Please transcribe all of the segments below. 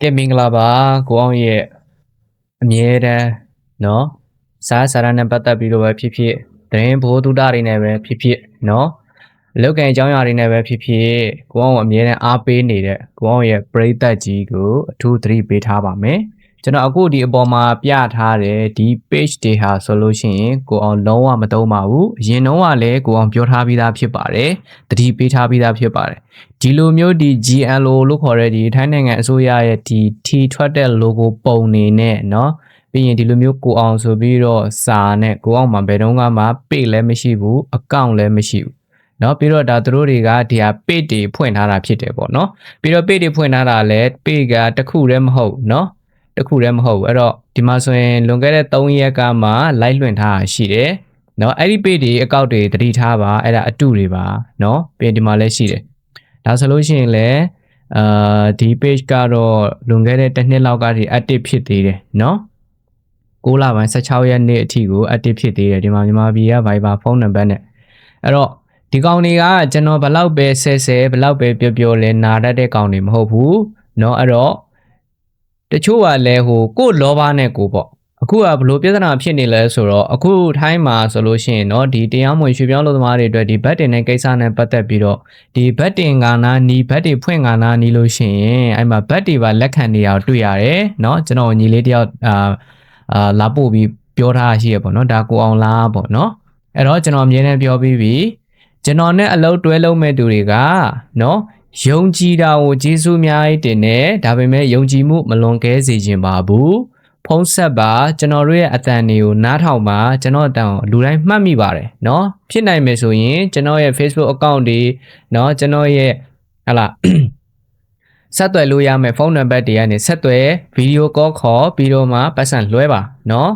ကဲမင်္ဂလာပါကိုအောင်ရဲ့အမြဲတမ်းเนาะစားစာရနဲ့ပတ်သက်ပြီးတော့ပဲဖြစ်ဖြစ်သတင်းဘိုးတုဒ္ဒတွေနဲ့ပဲဖြစ်ဖြစ်เนาะအလောက်ကန်အကြောင်းအရာတွေနဲ့ပဲဖြစ်ဖြစ်ကိုအောင်အမြဲတမ်းအားပေးနေတဲ့ကိုအောင်ရဲ့ပရိသတ်ကြီးကိုအထူးသတိပေးထားပါမယ် ကျွန်တော်အခုဒီအပေါ်မှာပြထားတဲ့ဒီ page တွေဟာဆိုလို့ရှိရင်ကိုအောင်လုံးဝမသုံးပါဘူးအရင်တော့ကလည်းကိုအောင်ပြောထားပြီးသားဖြစ်ပါတယ်သတိပေးထားပြီးသားဖြစ်ပါတယ်ဒီလိုမျိုးဒီ GLO လို့ခေါ်တဲ့ဒီထိုင်းနိုင်ငံအစိုးရရဲ့ဒီ T ထွက်တဲ့ logo ပုံနေနဲ့เนาะပြီးရင်ဒီလိုမျိုးကိုအောင်ဆိုပြီးတော့စာနဲ့ကိုအောင်မှာဘယ်တော့မှ page လည်းမရှိဘူး account လည်းမရှိဘူးเนาะပြီးတော့ဒါသူတို့တွေကဒီဟာ page တွေဖွင့်ထားတာဖြစ်တယ်ပေါ့เนาะပြီးတော့ page တွေဖွင့်ထားတာလည်း page ကတစ်ခုတည်းမဟုတ်เนาะ တစ်ခုတည်းမဟုတ်ဘူးအဲ့တော့ဒီမှာဆိုရင်လွန်ခဲ့တဲ့3ရက်ကမှ live လွှင့်ထားတာရှိတယ်เนาะအဲ့ဒီ page တွေအကောက်တွေတတိထားပါအဲ့ဒါအတုတွေပါเนาะပြီးရင်ဒီမှာလည်းရှိတယ်ဒါဆိုလို့ရှိရင်လည်းအာဒီ page ကတော့လွန်ခဲ့တဲ့တစ်နှစ်လောက်ကဒီ active ဖြစ်သေးတယ်เนาะ6လပိုင်း16ရက်နေ့အထိကို active ဖြစ်သေးတယ်ဒီမှာမြန်မာပြည်က Viber ဖုန်းနံပါတ်နဲ့အဲ့တော့ဒီကောင်တွေကကျွန်တော်ဘလောက်ပဲဆဲဆဲဘလောက်ပဲပြောပြောလဲနာတတ်တဲ့ကောင်တွေမဟုတ်ဘူးเนาะအဲ့တော့ တချို့ကလည်းဟိုကို့လောဘနဲ့ကိုပေါ့အခုကဘလို့ပြဿနာဖြစ်နေလဲဆိုတော့အခုထိုင်းမှာဆိုလို့ရှိရင်เนาะဒီတရားမဝင်ရွှေပြောင်းလူသမားတွေအတွက်ဒီဘတ်တင်တဲ့ကိစ္စနဲ့ပတ်သက်ပြီးတော့ဒီဘတ်တင်ကနာနီဘတ်တွေဖွင့်ကနာနီလို့ရှိရင်အဲ့မှာဘတ်တွေပါလက်ခံနေရအောင်တွေ့ရတယ်เนาะကျွန်တော်ညီလေးတယောက်အာအာလာပို့ပြီးပြောထားရှိရပေါ့เนาะဒါကိုအောင်လားပေါ့เนาะအဲ့တော့ကျွန်တော်အမြဲတမ်းပြောပြီးပြီကျွန်တော်နဲ့အလုပ်တွဲလုပ်မဲ့သူတွေကเนาะ ယုံကြည်တာကိုကျေးဇူးအများကြီးတင်တယ်ဒါပေမဲ့ယုံကြည်မှုမလွန်ကဲစေခြင်းပါဘူးဖုံးဆက်ပါကျွန်တော်တို့ရဲ့အတန်တွေကိုနားထောင်ပါကျွန်တော်အတန်ကိုလူတိုင်းမှတ်မိပါတယ်เนาะဖြစ်နိုင်မယ်ဆိုရင်ကျွန်တော်ရဲ့ Facebook account တွေเนาะကျွန်တော်ရဲ့ဟလာဆက်သွယ်လို့ရမယ်ဖုန်းနံပါတ်တွေကနေဆက်သွယ်ဗီဒီယိုကောခေါ်ပြီးတော့မှပတ်စံလွှဲပါเนาะ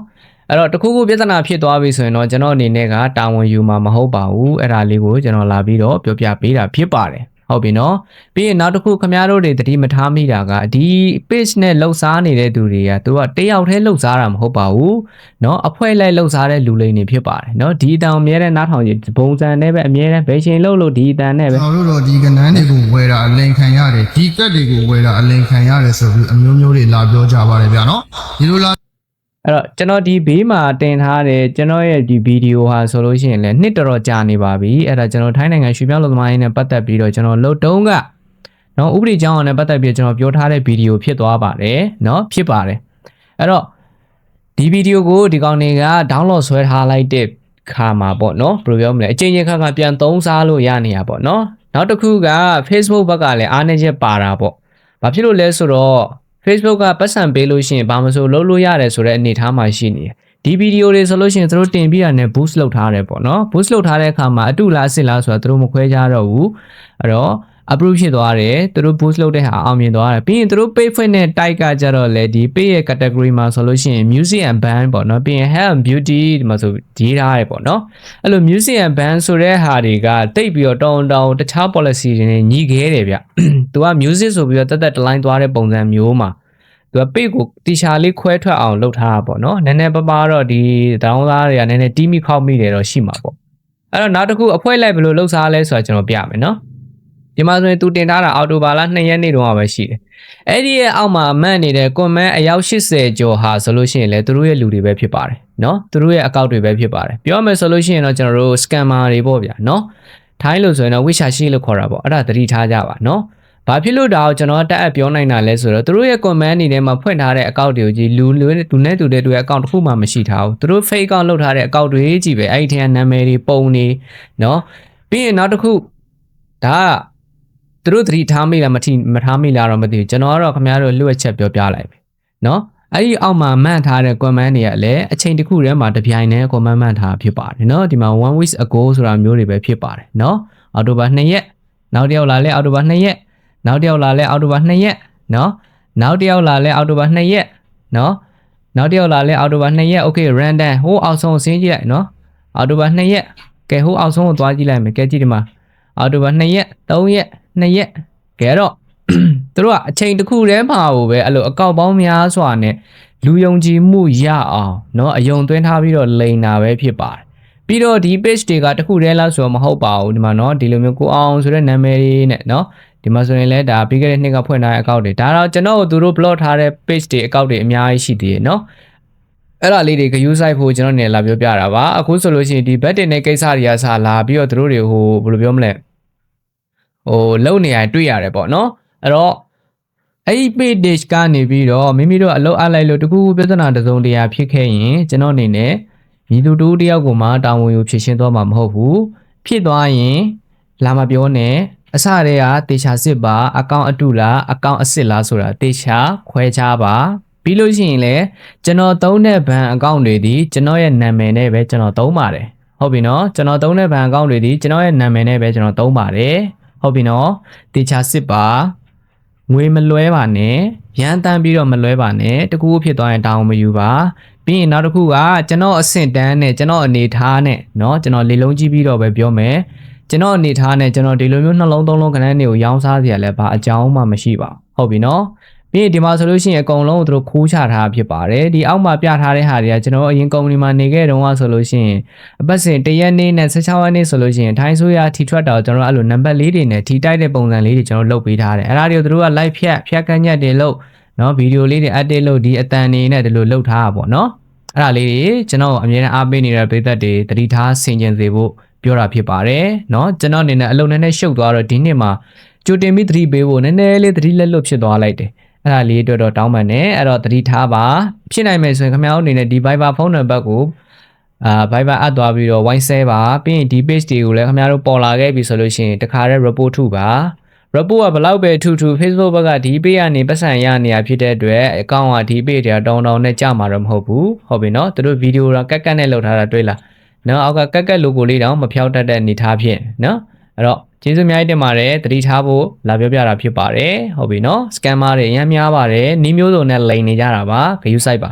အဲ့တော့တခုခုပြဿနာဖြစ်သွားပြီဆိုရင်တော့ကျွန်တော်အနေနဲ့ကတာဝန်ယူမှာမဟုတ်ပါဘူးအဲ့ဒါလေးကိုကျွန်တော်လာပြီးတော့ပြောပြပေးတာဖြစ်ပါတယ် ဟုတ်ပြီနော်ပြီးရင်နောက်တစ်ခုခမားတို့တွေတတိမထားမိတာကဒီ page နဲ့လှုပ်ရှားနေတဲ့သူတွေကသူကတယောက်တည်းလှုပ်ရှားတာမဟုတ်ပါဘူးเนาะအဖွဲ့လိုက်လှုပ်ရှားတဲ့လူလိမ့်နေဖြစ်ပါတယ်เนาะဒီအတန်အမြဲတမ်းနားထောင်ကြပုံစံနဲ့ပဲအမြဲတမ်းဘယ်ချိန်လှုပ်လို့ဒီအတန်နဲ့ပဲ ကျွန်တော်တို့တော့ဒီကနန်းတွေကိုဝယ်တာအလင်ခံရတယ်ဒီကက်တွေကိုဝယ်တာအလင်ခံရတယ်ဆိုပြီးအမျိုးမျိုးတွေလာပြောကြပါတယ်ဗျာနော်ဒီလိုလာ အဲ့တော့ကျွန်တော်ဒီဘေးမှာတင်ထားတဲ့ကျွန်တော်ရဲ့ဒီဗီဒီယိုဟာဆိုလို့ရှိရင်လည်းနှစ်တော်တော်ကြာနေပါပြီအဲ့ဒါကျွန်တော်ထိုင်းနိုင်ငံရွှေပြောင်းလူသမားရင်းနဲ့ပတ်သက်ပြီးတော့ကျွန်တော်လုတ်တုံးကနော်ဥပဒေကြောင်းအောင်နဲ့ပတ်သက်ပြီးကျွန်တော်ပြောထားတဲ့ဗီဒီယိုဖြစ်သွားပါတယ်နော်ဖြစ်ပါတယ်အဲ့တော့ဒီဗီဒီယိုကိုဒီကောင်တွေက download ဆွဲထားလိုက်တဲ့ခါမှာပေါ့နော်ဘယ်လိုပြောမလဲအချိန်ချင်းခါခါပြန်သုံးစားလို့ရနေရပေါ့နော်နောက်တစ်ခုက Facebook ဘက်ကလည်းအားနည်းချက်ပါတာပေါ့ဘာဖြစ်လို့လဲဆိုတော့ Facebook ကပတ်စံပေးလို့ရှိရင်ဘာမဆိုလုပ်လို့ရတယ်ဆိုတဲ့အနေအထားမှာရှိနေတယ်ဒီဗီဒီယိုတွေဆိုလို့ရှိရင်သူတို့တင်ပြရတဲ့ boost လုပ်ထားတယ်ပေါ့နော် boost လုပ်ထားတဲ့အခါမှာအတူလားအစ်စ်လားဆိုတာသူတို့မခွဲခြားတော့ဘူးအဲ့တော့ approve ဖြစ်သွားတယ်သူတို့ boost လုပ်တဲ့ဟာအောင်မြင်သွားတယ်ပြီးရင်သူတို့ page ဖွင့်တဲ့ type ကကြတော့လေဒီ page ရဲ့ category မှာဆိုလို့ရှိရင် music and band ပေါ့နော်ပြီးရင် health and beauty ဒီမှာဆိုရေးထားတယ်ပေါ့နော်အဲ့လို music and band ဆိုတဲ့ဟာတွေကတိတ်ပြီးတော့တောင်းတောင်းတခြား policy တွေနဲ့ညီခဲတယ်ဗျသူက music ဆိုပြီးတော့တက်တက်တလိုင်းသွားတဲ့ပုံစံမျိုးမှာသူကပိတ်ကိုတီရှာလေးခွဲထွက်အောင်လုပ်ထားတာပေါ့နော်နည်းနည်းပပတော့ဒီတောင်းသားတွေကနည်းနည်းတီးမိခောက်မိတယ်တော့ရှိမှာပေါ့အဲ့တော့နောက်တစ်ခုအဖွဲလိုက်ဘယ်လိုလှုပ်ရှားလဲဆိုတာကျွန်တော်ပြမယ်နော် မြန်မာဆိုရင်သူတင်ထားတာအော်တိုဘာလ2ရက်နေ့တုန်းကပဲရှိတယ်။အဲ့ဒီရဲ့အောက်မှာအမှတ်နေတဲ့ comment အယောက်80ကျော်ဟာဆိုလို့ရှိရင်လည်းသူတို့ရဲ့လူတွေပဲဖြစ်ပါတယ်နော်။သူတို့ရဲ့အကောင့်တွေပဲဖြစ်ပါတယ်။ပြောမယ်ဆိုလို့ရှိရင်တော့ကျွန်တော်တို့ scammer တွေပေါ့ဗျာနော်။ထိုင်းလို့ဆိုရင်တော့ wishashi လို့ခေါ်တာပေါ့။အဲ့ဒါသတိထားကြပါနော်။ဘာဖြစ်လို့ဒါကိုကျွန်တော်တက်အပ်ပြောနိုင်တာလဲဆိုတော့သူတို့ရဲ့ comment အနေနဲ့မှဖွင့်ထားတဲ့အကောင့်တွေကိုကြီးလူလူလူနဲ့တူတဲ့တူရဲ့အကောင့်တစ်ခုမှမရှိထားဘူး။သူတို့ fake account လုပ်ထားတဲ့အကောင့်တွေကြီးပဲအဲ့ဒီထဲကနာမည်တွေပုံတွေနော်။ပြီးရင်နောက်တစ်ခုဒါက သူတို့သတိထားမိလားမထီမထားမိလားတော့မသိဘူးကျွန်တော်ကတော့ခင်ဗျားတို့လွှတ်ချက်ပြောပြလိုက်ပြီเนาะအဲ့ဒီအောက်မှာမှန်ထားတဲ့ comment တွေကလည်းအချိန်တစ်ခုတည်းမှာတစ်ပြိုင်တည်း comment မှန်ထားဖြစ်ပါတယ်เนาะဒီမှာ1 week ago ဆိုတာမျိုးတွေပဲဖြစ်ပါတယ်เนาะအော်တိုဘာ2ရက်နောက်တစ်ယောက်လာလဲအော်တိုဘာ2ရက်နောက်တစ်ယောက်လာလဲအော်တိုဘာ2ရက်เนาะနောက်တစ်ယောက်လာလဲအော်တိုဘာ2ရက်เนาะနောက်တစ်ယောက်လာလဲအော်တိုဘာ2ရက် okay random ဟိုအောက်ဆုံးကိုဆင်းကြည့်လိုက်เนาะအော်တိုဘာ2ရက်ကဲဟိုအောက်ဆုံးကိုသွားကြည့်လိုက်မယ်ကဲကြည့်ဒီမှာအော်တိုဘာ2ရက်3ရက် 2ရက်ကဲတော့ သူတို့ကအချိန်တစ်ခုတည်းမှာကိုပဲအဲ့လိုအကောက်ပေါင်းများစွာနဲ့လူယုံကြည်မှုရအောင်เนาะအယုံသွင်းထားပြီးတော့လိန်တာပဲဖြစ်ပါတယ်ပြီးတော့ဒီ page တွေကတစ်ခုတည်းလားဆိုတော့မဟုတ်ပါဘူးဒီမှာเนาะဒီလိုမျိုးကိုအောင်ဆိုတဲ့နာမည်လေးနဲ့เนาะ ဒီမှာဆိုရင်လည်းဒါပြီးခဲ့တဲ့နှစ်ကဖွင့်ထားတဲ့ account တွေဒါတော့ကျွန်တော်တို့သူတို့ block ထားတဲ့ page တွေ account တွေအများကြီးရှိသေးတယ်เนาะအဲ့ဒါလေးတွေ view site ဖို့ကျွန်တော်နေလာပြောပြတာပါအခုဆိုလို့ရှိရင်ဒီ bet တင်တဲ့ကိစ္စတွေကစလာပြီးတော့သူတို့တွေဟိုဘယ်လိုပြောမလဲ ဟိုလုံနေရင်တွေ့ရတယ်ပေါ့နော်အဲ့တော့အဲ့ဒီ page ကနေပြီးတော့မိမိတို့အလုပ်အလိုက်လို့တကူပြဿနာတစုံတရာဖြစ်ခဲ့ရင်ကျွန်တော်အနေနဲ့မိသူတူတယောက်ကိုမှတာဝန်ယူဖြည့်ရှင်းသွားမှာမဟုတ်ဘူးဖြစ်သွားရင်လာမပြောနဲ့အစတည်းကတေချာစစ်ပါအကောင့်အတုလားအကောင့်အစစ်လားဆိုတာတေချာခွဲခြားပါပြီးလို့ရှိရင်လည်းကျွန်တော်သုံးတဲ့ဘဏ်အကောင့်တွေဒီကျွန်တော်ရဲ့နာမည်နဲ့ပဲကျွန်တော်သုံးပါတယ်ဟုတ်ပြီနော်ကျွန်တော်သုံးတဲ့ဘဏ်အကောင့်တွေဒီကျွန်တော်ရဲ့နာမည်နဲ့ပဲကျွန်တော်သုံးပါတယ် ဟုတ်ပြီနော်တေချာစစ်ပါငွေမလွဲပါနဲ့ရမ်းတမ်းပြီးတော့မလွဲပါနဲ့တကူဖြစ်သွားရင်တောင်းမယူပါပြီးရင်နောက်တစ်ခုကကျွန်တော်အဆင့်တန်းနဲ့ကျွန်တော်အနေထားနဲ့เนาะကျွန်တော်လေလုံးကြည့်ပြီးတော့ပဲပြောမယ်ကျွန်တော်အနေထားနဲ့ကျွန်တော်ဒီလိုမျိုးနှလုံးသုံးလုံးခဏနေကိုရောင်းစားစရာလည်းဘာအကြောင်းမှမရှိပါဘူးဟုတ်ပြီနော် ပြီးရင်ဒီမှာဆိုလို့ရှိရင်အကုန်လုံးကိုသူတို့ခိုးချထားဖြစ်ပါတယ်ဒီအောက်မှာပြထားတဲ့ဟာတွေကကျွန်တော်အရင်ကုမ္ပဏီမှာနေခဲ့တုန်းကဆိုလို့ရှိရင်အပတ်စဉ်တရက်နေ့နဲ့16ရက်နေ့ဆိုလို့ရှိရင်ထိုင်းဆိုရထီထွက်တာကိုကျွန်တော်အဲ့လိုနံပါတ်လေးတွေနဲ့ထီတိုက်တဲ့ပုံစံလေးတွေကျွန်တော်လုပ်ပေးထားတယ်အဲ့ဒါတွေကိုသူတို့က live ဖြတ်ဖြတ်ကန့်ညက်တွေလုပ်နော်ဗီဒီယိုလေးတွေ edit လုပ်ဒီအတန်နေနဲ့ဒီလိုလုပ်ထားတာပေါ့နော်အဲ့ဒါလေးတွေကျွန်တော်အမြဲတမ်းအားပေးနေတဲ့ပြည်သက်တွေတတိထားဆင်ခြင်စေဖို့ပြောတာဖြစ်ပါတယ်เนาะကျွန်တော်အနေနဲ့အလုံးနဲ့နဲ့ရှုပ်သွားတော့ဒီနှစ်မှာကြိုတင်ပြီးသတိပေးဖို့နည်းနည်းလေးသတိလက်လွတ်ဖြစ်သွားလိုက်တယ် အဲ့ဒါလေးအတွက်တော့တောင်းပန်တယ်အဲ့တော့သတိထားပါဖြစ်နိုင်မယ်ဆိုရင်ခင်ဗျားတို့အနေနဲ့ဒီ Viber ဖုန်းနံပါတ်ကိုအာ Viber အပ်သွားပြီးတော့ wine sale ပါပြီးရင်ဒီ page တွေကိုလည်းခင်ဗျားတို့ပေါ်လာခဲ့ပြီဆိုလို့ရှိရင်တခါတည်း report ထုပါ report ကဘလောက်ပဲထူထူ Facebook ဘက်ကဒီ page ကနေပတ်စံရနေရဖြစ်တဲ့အတွက်အကောင့်ကဒီ page တွေကတောင်းတောင်းနဲ့ကြမှာတော့မဟုတ်ဘူးဟုတ်ပြီနော်သူတို့ဗီဒီယိုတော့ကတ်ကတ်နဲ့လုပ်ထားတာတွေ့လားနော်အောက်ကကတ်ကတ် logo လေးတောင်မဖြောက်တတ်တဲ့အနေထားဖြင့်နော်အဲ့တော့ ကျေးဇူးအများကြီးတင်ပါတယ်တတိထားဖို့လာပြောပြတာဖြစ်ပါတယ်ဟုတ်ပြီနော် scammer တွေအများများပါတယ်နီးမျိုးစုံနဲ့လိန်နေကြတာပါဂယုစိုက်ပါ